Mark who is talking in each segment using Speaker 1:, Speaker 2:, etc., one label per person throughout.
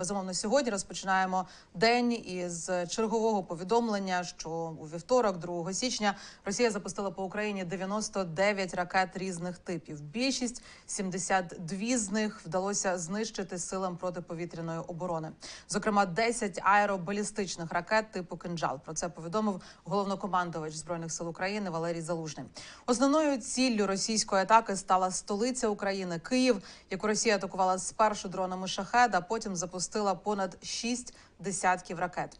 Speaker 1: Безумовно, сьогодні розпочинаємо день із чергового повідомлення, що у вівторок, 2 січня, Росія запустила по Україні 99 ракет різних типів. Більшість 72 з них вдалося знищити силам протиповітряної оборони. Зокрема, 10 аеробалістичних ракет типу «Кинджал». Про це повідомив головнокомандувач збройних сил України Валерій Залужний. Основною ціллю російської атаки стала столиця України Київ, яку Росія атакувала спершу дронами шахед, а потім запустила понад шість десятків ракет.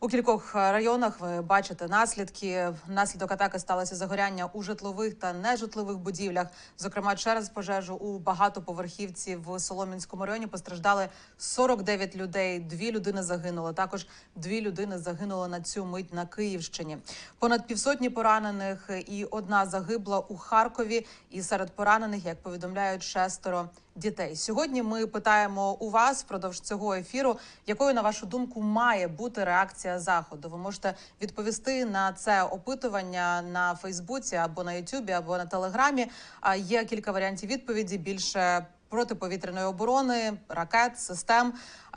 Speaker 1: У кількох районах ви бачите наслідки. Внаслідок атаки сталося загоряння у житлових та нежитлових будівлях. Зокрема, через пожежу у багатоповерхівці в Солом'янському районі постраждали 49 людей. Дві людини загинули. Також дві людини загинули на цю мить на Київщині. Понад півсотні поранених і одна загибла у Харкові. І серед поранених, як повідомляють, шестеро дітей. Сьогодні ми питаємо у вас впродовж цього ефіру, якою на вашу думку має бути реакція заходу. Ви можете відповісти на це опитування на Фейсбуці або на Ютубі, або на Телеграмі. А є кілька варіантів відповіді більше. Протиповітряної оборони, ракет, систем,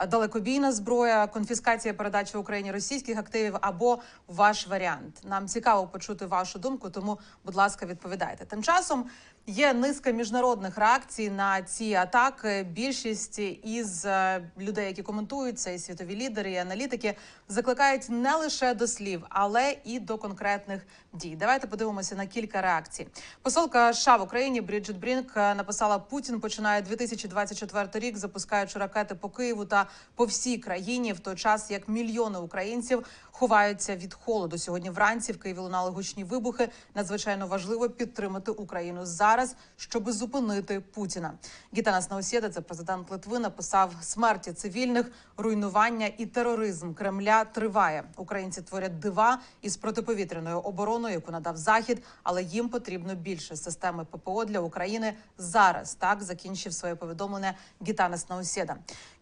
Speaker 1: далекобійна зброя, конфіскація передачі Україні російських активів або ваш варіант. Нам цікаво почути вашу думку, тому, будь ласка, відповідайте. Тим часом є низка міжнародних реакцій на ці атаки. Більшість із е, людей, які коментують це, і світові лідери, і аналітики, закликають не лише до слів, але і до конкретних дій. Давайте подивимося на кілька реакцій. Посолка США в Україні Бріджит Брінк е, написала: Путін починає 2024 рік, запускаючи ракети по Києву та по всій країні, в той час як мільйони українців ховаються від холоду. Сьогодні вранці в Києві лунали гучні вибухи. Надзвичайно важливо підтримати Україну зараз, щоб зупинити Путіна. Гітанас Наусєда, це президент Литви, написав смерті цивільних, руйнування і тероризм Кремля триває. Українці творять дива із протиповітряною обороною, яку надав захід, але їм потрібно більше системи ППО для України зараз. Так закінчив своє повідомлення Гітанес Наусєда.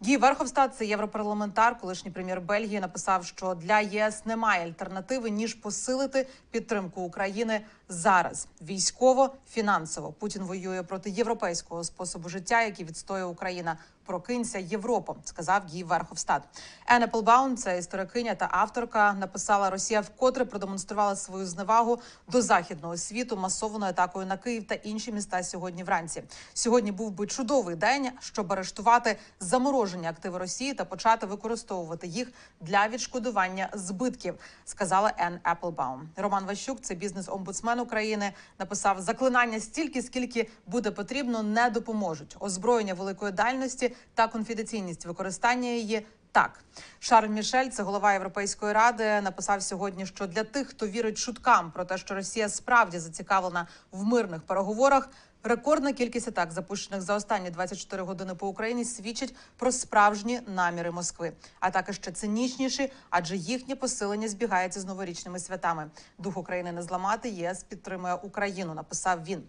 Speaker 1: Гі Верховстат, це європарламентар, колишній прем'єр Бельгії, написав, що для ЄС немає альтернативи ніж посилити підтримку України зараз. Військово, фінансово Путін воює проти європейського способу життя, який відстоює Україна. Прокинься Європа, сказав Гій Верховстат. Ен Еплбаун, це історикиня та авторка, написала: Росія вкотре продемонструвала свою зневагу до західного світу масованою атакою на Київ та інші міста сьогодні. Вранці сьогодні був би чудовий день, щоб арештувати заморожені активи Росії та почати використовувати їх для відшкодування збитків. Сказала Ен Еплбаум. Роман Ващук, це бізнес-омбудсмен України, написав заклинання стільки, скільки буде потрібно, не допоможуть. Озброєння великої дальності та конфіденційність використання її. Так, Шарль Мішель, це голова Європейської ради, написав сьогодні, що для тих, хто вірить шуткам про те, що Росія справді зацікавлена в мирних переговорах. Рекордна кількість атак, запущених за останні 24 години по Україні, свідчить про справжні наміри Москви. Атаки ще цинічніші, адже їхнє посилення збігається з новорічними святами. Дух України не зламати. ЄС підтримує Україну. Написав він.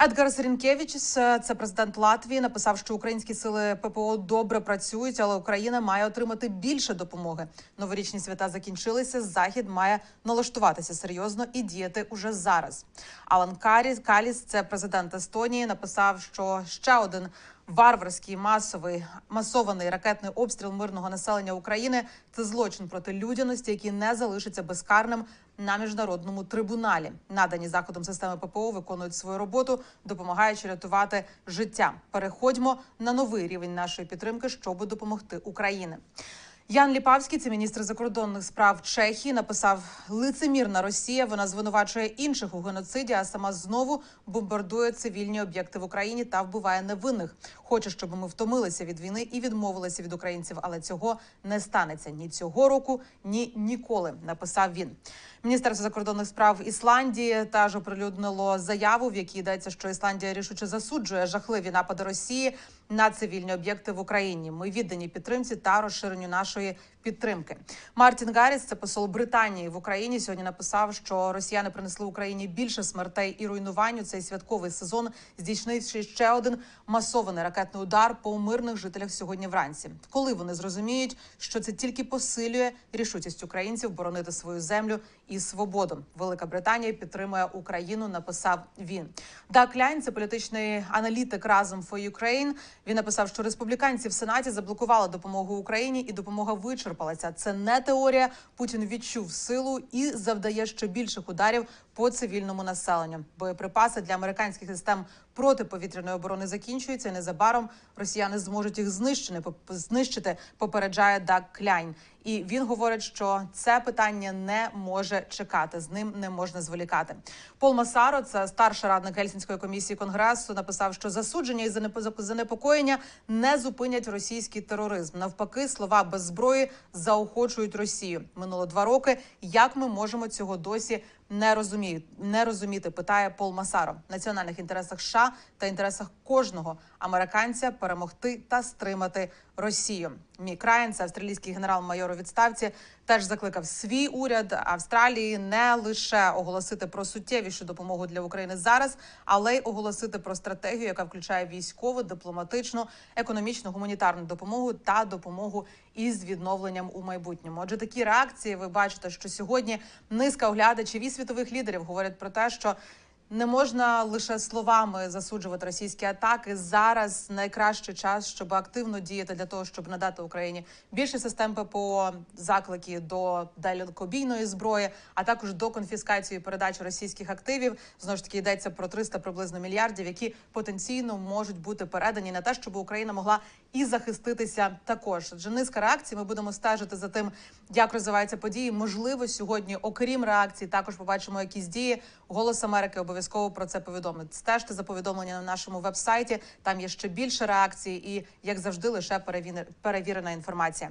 Speaker 1: Едгар Срінкевич, це президент Латвії, написав, що українські сили ППО добре працюють, але Україна має отримати більше допомоги. Новорічні свята закінчилися. Захід має налаштуватися серйозно і діяти уже зараз. Алан Каріс Каліс, це президент Естонії, написав, що ще один. Варварський масовий масований ракетний обстріл мирного населення України це злочин проти людяності, який не залишиться безкарним на міжнародному трибуналі. Надані заходом системи ППО виконують свою роботу, допомагаючи рятувати життя. Переходьмо на новий рівень нашої підтримки, щоб допомогти Україні. Ян Ліпавський, це міністр закордонних справ Чехії, написав лицемірна Росія. Вона звинувачує інших у геноциді, а сама знову бомбардує цивільні об'єкти в Україні та вбиває невинних. Хоче, щоб ми втомилися від війни і відмовилися від українців, але цього не станеться ні цього року, ні ніколи. Написав він. Міністерство закордонних справ Ісландії теж оприлюднило заяву, в якій йдеться, що Ісландія рішуче засуджує жахливі напади Росії на цивільні об'єкти в Україні. Ми віддані підтримці та розширенню нашої je підтримки. Мартін Гарріс, це посол Британії в Україні. Сьогодні написав, що росіяни принесли Україні більше смертей і руйнувань у цей святковий сезон, здійснивши ще один масований ракетний удар по мирних жителях сьогодні вранці. Коли вони зрозуміють, що це тільки посилює рішучість українців боронити свою землю і свободу. Велика Британія підтримує Україну. Написав він. Дак Ляйн, це політичний аналітик разом for Ukraine. Він написав, що республіканці в сенаті заблокували допомогу Україні, і допомога вичерпалася. Це не теорія. Путін відчув силу і завдає ще більших ударів по цивільному населенню. Боєприпаси для американських систем протиповітряної оборони закінчуються. і Незабаром росіяни зможуть їх знищити. знищити. Попереджає Даг Кляйн. І він говорить, що це питання не може чекати. З ним не можна зволікати. Пол Масаро, це старший радник Гельсінської комісії конгресу, написав, що засудження і занепо- занепокоєння не зупинять російський тероризм. Навпаки, слова без зброї заохочують Росію. Минуло два роки. Як ми можемо цього досі не розуміють, не розуміти? Питає Пол Масаро. Національних інтересах США та інтересах кожного американця перемогти та стримати Росію. Мік Райан, це австралійський генерал-майор у відставці, теж закликав свій уряд Австралії не лише оголосити про суттєвішу допомогу для України зараз, але й оголосити про стратегію, яка включає військову, дипломатичну, економічну, гуманітарну допомогу та допомогу із відновленням у майбутньому. Отже, такі реакції ви бачите, що сьогодні низка оглядачів і світових лідерів говорять про те, що не можна лише словами засуджувати російські атаки. Зараз найкращий час, щоб активно діяти для того, щоб надати Україні більше систем ППО, заклики до далекобійної зброї, а також до конфіскації передачі російських активів. Знову ж таки йдеться про 300 приблизно мільярдів, які потенційно можуть бути передані на те, щоб Україна могла і захиститися також. Отже, низка реакцій. Ми будемо стежити за тим, як розвиваються події. Можливо, сьогодні, окрім реакцій, також побачимо якісь дії. Голос Америки обов'язково про це повідомить. Стежте за повідомлення на нашому вебсайті. Там є ще більше реакцій, і як завжди, лише перевір- перевірена інформація.